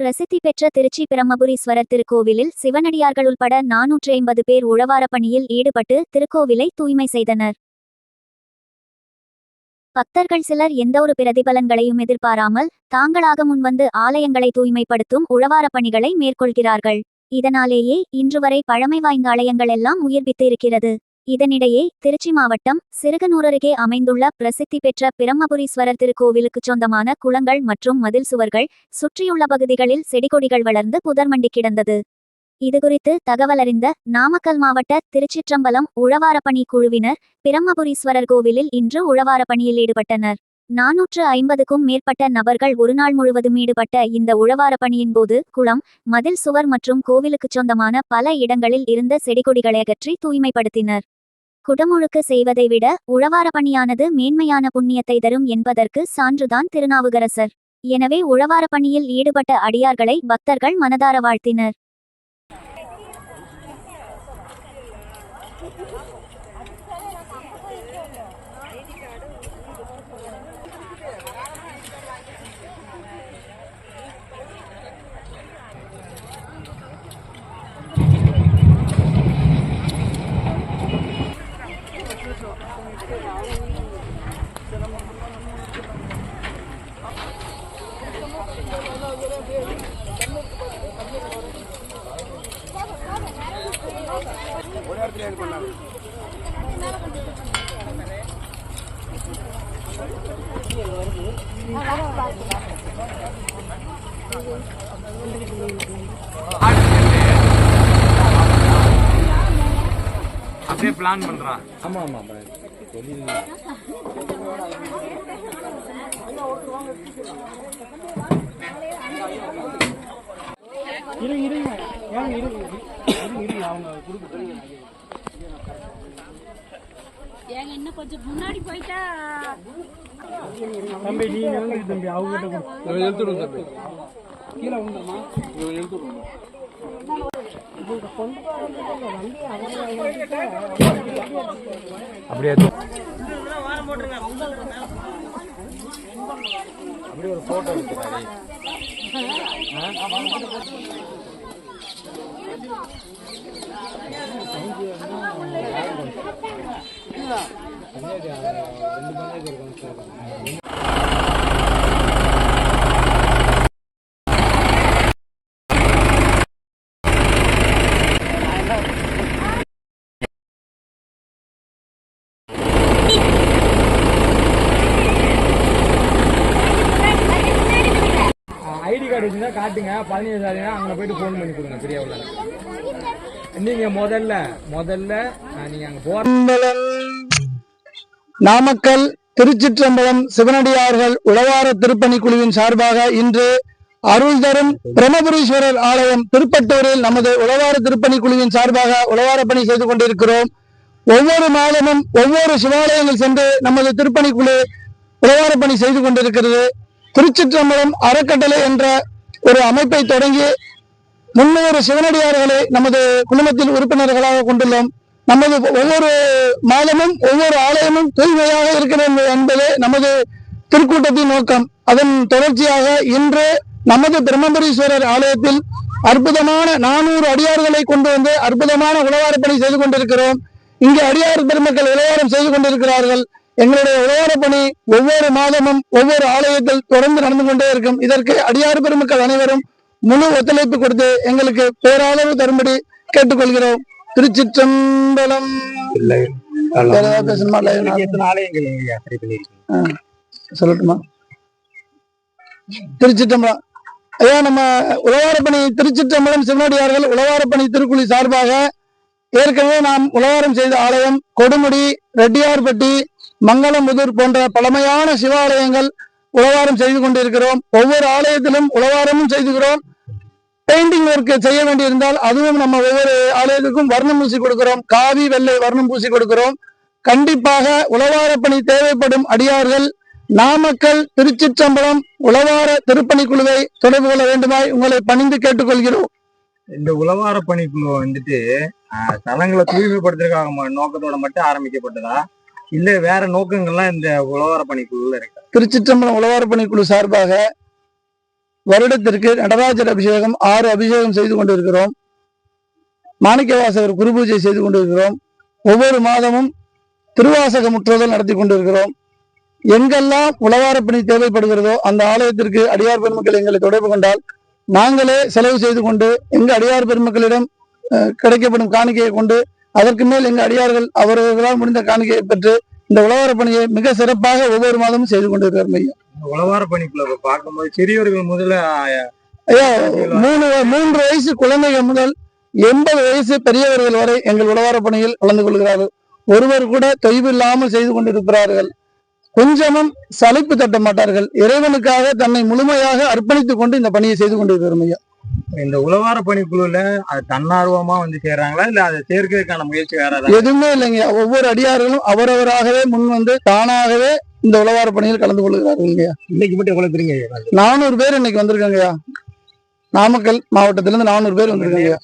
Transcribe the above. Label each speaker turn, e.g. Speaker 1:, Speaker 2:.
Speaker 1: பிரசித்தி பெற்ற திருச்சி பிரம்மபுரீஸ்வரர் திருக்கோவிலில் சிவனடியார்கள் உள்பட நானூற்று ஐம்பது பேர் உழவாரப் பணியில் ஈடுபட்டு திருக்கோவிலை தூய்மை செய்தனர். பக்தர்கள் சிலர் எந்தவொரு பிரதிபலன்களையும் எதிர்பாராமல் தாங்களாக முன்வந்து ஆலயங்களை தூய்மைப்படுத்தும் உழவாரப் பணிகளை மேற்கொள்கிறார்கள். இதனாலேயே இன்று வரை பழமை வாய்ந்த ஆலயங்கள் எல்லாம் உயிர்ப்பித்து இருக்கிறது. இதனிடையே திருச்சி மாவட்டம் சிறுகனூர் அருகே அமைந்துள்ள பிரசித்தி பெற்ற பிரம்மபுரீஸ்வரர் திருக்கோவிலுக்குச் சொந்தமான குளங்கள் மற்றும் மதில் சுவர்கள் சுற்றியுள்ள பகுதிகளில் செடிகொடிகள் வளர்ந்து புதர்மண்டி கிடந்தது. இதுகுறித்து தகவலறிந்த நாமக்கல் மாவட்ட திருச்சிற்றம்பலம் உழவாரப்பணி குழுவினர் பிரம்மபுரீஸ்வரர் கோவிலில் இன்று உழவாரப்பணியில் ஈடுபட்டனர். நாநூற்று ஐம்பதுக்கும் மேற்பட்ட நபர்கள் ஒருநாள் முழுவதும் ஈடுபட்ட இந்த உழவாரப் பணியின் போது குளம் மதில் சுவர் மற்றும் கோவிலுக்குச் சொந்தமான பல இடங்களில் இருந்த செடிகொடிகளை அகற்றி தூய்மைப்படுத்தினர். குடமுழுக்கு செய்வதை விட உழவார பணியானது மேன்மையான புண்ணியத்தை தரும் என்பதற்கு சான்றுதான் திருநாவுக்கரசர். எனவே உழவார பணியில் ஈடுபட்ட அடியார்களை பக்தர்கள் மனதார வாழ்த்தினர்.
Speaker 2: அப்படியே பிளான் பண்றான்
Speaker 3: ஆமா ஆமா தொழில்
Speaker 4: இருங்க ஏன் அவங்க
Speaker 5: ஏங்க இன்னும் கொஞ்சம் முன்னாடி போயிட்டா
Speaker 4: தம்பி நீ இறங்கு தம்பி. அவங்க கிட்ட கொடு.
Speaker 3: எழுத்துடும் தம்பி.
Speaker 4: கீழே வந்துடுமா
Speaker 3: எழுத்துடும் அப்படியே அப்படியே ஒரு போட்டோ எடுத்துறாரு ஐடி கார்டு இருந்தா காட்டுங்க. பதினேழு சாரினா அங்கே போயிட்டு ஃபோன் பண்ணி கொடுங்க பெரியவள நீங்க முதல்ல முதல்ல அஹ், நீங்க அங்க போற
Speaker 6: நாமக்கல் திருச்சிற்றம்பலம் சிவனடியார்கள் உழவார திருப்பணி குழுவின் சார்பாக இன்று அருள் தரும் பிரம்மபுரீஸ்வரர் ஆலயம் திருப்பட்டூரில் நமது உழவார திருப்பணி குழுவின் சார்பாக உழவார பணி செய்து கொண்டிருக்கிறோம். ஒவ்வொரு மாதமும் ஒவ்வொரு சிவாலயங்கள் சென்று நமது திருப்பணி குழு உழவார பணி செய்து கொண்டிருக்கிறது. திருச்சிற்றம்பலம் அறக்கட்டளை என்ற ஒரு அமைப்பை தொடங்கி முன்னூறு சிவனடியார்களை நமது குடும்பத்தில் உறுப்பினர்களாக கொண்டுள்ளோம். நமது ஒவ்வொரு மாதமும் ஒவ்வொரு ஆலயமும் தூய்மையாக இருக்கிறது என்பதே நமது திருக்கூட்டத்தின் நோக்கம். அதன் தொடர்ச்சியாக இன்று நமது பிரம்மபுரீஸ்வரர் ஆலயத்தில் அற்புதமான நானூறு அடியார்களை கொண்டு வந்து அற்புதமான உழவாரப் பணி செய்து கொண்டிருக்கிறோம். இங்கு அடியார் பெருமக்கள் உழவாரம் செய்து கொண்டிருக்கிறார்கள். எங்களுடைய உழவாரப் பணி ஒவ்வொரு மாதமும் ஒவ்வொரு ஆலயத்தில் தொடர்ந்து நடந்து கொண்டே இருக்கும். இதற்கு அடியார் பெருமக்கள் அனைவரும் முழு ஒத்துழைப்பு கொடுத்து எங்களுக்கு பேராதரவு தரும்படி கேட்டுக்கொள்கிறோம். திருச்சிற்றம்பலம். சொல்லட்டுமா? திருச்சிற்றம்பலம். ஐயா நம்ம உழவாரப்பணி திருச்சிற்றம்பலம் சிவனடியார்கள் உழவாரப்பணி திருக்குழி சார்பாக ஏற்கனவே நாம் உலகாரம் செய்த ஆலயம் கொடுமுடி ரெட்டியார்பட்டி மங்களமுதூர் போன்ற பழமையான சிவாலயங்கள் உலகாரம் செய்து கொண்டிருக்கிறோம். ஒவ்வொரு ஆலயத்திலும் உலகாரமும் செய்துகிறோம். பெயிண்டிங் ஒர்க் செய்ய வேண்டியிருந்தால் அதுவும் நம்ம ஒவ்வொரு ஆலயத்துக்கும் வர்ணம் பூசி கொடுக்கிறோம். காவி வெள்ளை வர்ணம் பூசி கொடுக்கிறோம். கண்டிப்பாக உளவார பணி தேவைப்படும் அடியார்கள் நாமக்கல் திருச்சிற்றம்பலம் உழவார திருப்பணி குழுவை தொடர்பு கொள்ள வேண்டுமாய் உங்களை பணிந்து கேட்டுக்கொள்கிறோம்.
Speaker 2: இந்த உழவார பணிக்கு வந்துட்டு தலங்களை தூய்மைப்படுத்துறதுக்காக நோக்கத்தோட மட்டும் ஆரம்பிக்கப்பட்டதா? இல்ல வேற நோக்கங்கள்லாம் இந்த உழவார பணிக்குள்ள இருக்கு?
Speaker 6: திருச்சிற்றம்பலம் உழவார பணிக்குழு சார்பாக வருடத்திற்கு நடராஜர் அபிஷேகம் ஆறு அபிஷேகம் செய்து கொண்டிருக்கிறோம். மாணிக்கவாசகர் குருபூஜை செய்து கொண்டிருக்கிறோம். ஒவ்வொரு மாதமும் திருவாசக முற்றுதல் நடத்தி கொண்டிருக்கிறோம். எங்கெல்லாம் உழவார பணி தேவைப்படுகிறதோ அந்த ஆலயத்திற்கு அடியார் பெருமக்கள் எங்களை தொடர்பு கொண்டால் நாங்களே செலவு செய்து கொண்டு எங்க அடியார் பெருமக்களிடம் கிடைக்கப்படும் காணிக்கையை கொண்டு அதற்கு மேல் எங்க அடியார்கள் அவர்களால் முடிந்த காணிக்கையை பெற்று இந்த உழவாரப் பணியை மிக சிறப்பாக ஒவ்வொரு மாதமும் செய்து கொண்டிருக்கிறோம் ஐயா
Speaker 2: இந்த உழவார பணிக்குள்ள பார்க்கும்போது சிறியவர்கள் முதல்ல
Speaker 6: ஐயா மூணு மூன்று வயசு குழந்தைகள் முதல் எண்பது வயசு பெரியவர்கள் வரை எங்கள் உழவாரப் பணியில் கலந்து கொள்கிறார்கள். ஒருவர் கூட தொய்வு இல்லாமல் செய்து கொண்டிருக்கிறார்கள். கொஞ்சமும் சலிப்பு தட்ட மாட்டார்கள். இறைவனுக்காக தன்னை முழுமையாக அர்ப்பணித்துக் கொண்டு இந்த பணியை செய்து கொண்டிருக்கிறோம் ஐயா
Speaker 2: இந்த உழவார பணிக்குழுல அது தன்னார்வமா வந்து சேர்றாங்களா? இல்ல அதை சேர்க்கிறதுக்கான முயற்சி வேற
Speaker 6: எதுவுமே இல்லைங்க. ஒவ்வொரு அடியார்களும் அவரவராகவே முன் வந்து தானாகவே இந்த உழவார பணியில் கலந்து கொள்கிறார்கள்
Speaker 2: இன்னைக்கு மட்டும் எவ்வளவு தெரியுங்க
Speaker 6: நானூறு பேர் இன்னைக்கு வந்திருக்காங்கய்யா. நாமக்கல் மாவட்டத்திலிருந்து நானூறு பேர் வந்திருக்காங்க